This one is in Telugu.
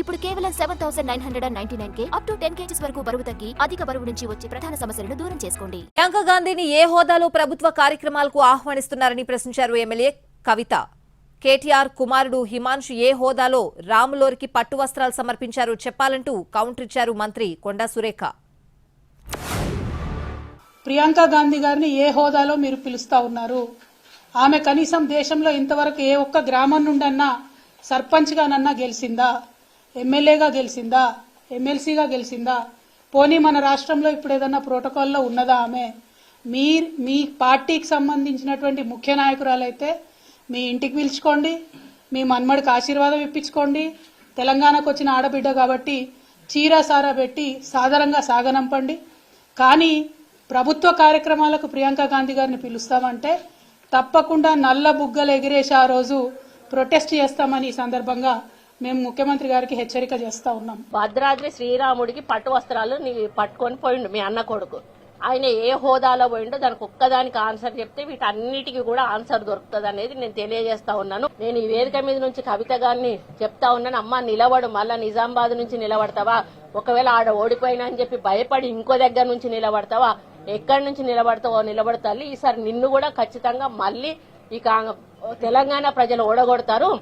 ఇప్పుడు కేవలం seven thousand nine hundred and ninety nine K up to ten kgs వరకు బరువు తగ్గి అధిక బరువు నుంచి వచ్చే ప్రధాన సమస్యలను దూరం చేసుకోండి. ప్రియాంక గాంధీని ఏ హోదాలో ప్రభుత్వ కార్యక్రమాలకు ఆహ్వానిస్తున్నారని ప్రశ్నించారు ఎమ్మెల్యే కవిత. కేటీఆర్ కుమారుడు హిమాంశు ఏ హోదాలో రాములోరికి పట్టు వస్త్రాలు సమర్పించారో చెప్పాలంటూ కౌంటర్ ఇచ్చారు మంత్రి కొండా సురేఖ. ప్రియాంక గాంధీ గారిని ఏ హోదాలో మీరు పిలుస్తా ఉన్నారు? ఆమె కనీసం దేశంలో ఇంతవరకు ఏ ఒక్క గ్రామం నుండన్నా సర్పంచ్గానన్నా గెలిచిందా? ఎమ్మెల్యేగా గెలిచిందా? ఎమ్మెల్సీగా గెలిచిందా? పోనీ మన రాష్ట్రంలో ఇప్పుడు ఏదన్నా ప్రోటోకాల్లో ఉన్నదా ఆమె? మీ మీ పార్టీకి సంబంధించినటువంటి ముఖ్య నాయకురాలైతే మీ ఇంటికి పిలుచుకోండి మీ మన్మడికి ఆశీర్వాదం ఇప్పించుకోండి. తెలంగాణకు వచ్చిన ఆడబిడ్డ కాబట్టి చీర సారా పెట్టి సాధారణంగా సాగనంపండి. కానీ ప్రభుత్వ కార్యక్రమాలకు ప్రియాంక గాంధీ గారిని పిలుస్తామంటే తప్పకుండా నల్ల బుగ్గలు ఎగిరేసి ఆ రోజు ప్రొటెస్ట్ చేస్తామని ఈ సందర్భంగా మేము ముఖ్యమంత్రి గారికి హెచ్చరిక చేస్తా ఉన్నాం. భద్రాద్రి శ్రీరాముడికి పట్టు వస్త్రాలు నీ పట్టుకొని పోయిండు మీ అన్న కొడుకు. ఆయన ఏ హోదాలో పోయిండో దానికి ఒక్కదానికి ఆన్సర్ చెప్తే వీటన్నిటికీ కూడా ఆన్సర్ దొరుకుతుంది అనేది నేను తెలియజేస్తా ఉన్నాను. నేను ఈ వేదిక మీద నుంచి కవిత గారిని చెప్తా ఉన్నాను. అమ్మ నిలబడు మళ్ళా నిజామాబాద్ నుంచి నిలబడతావా? ఒకవేళ ఆడ ఓడిపోయినా అని చెప్పి భయపడి ఇంకో దగ్గర నుంచి నిలబడతావా? ఎక్కడి నుంచి నిలబడతావో నిలబడతాలి ఈసారి నిన్ను కూడా ఖచ్చితంగా మళ్ళీ ఈ తెలంగాణ ప్రజలు ఓడగొడతారు.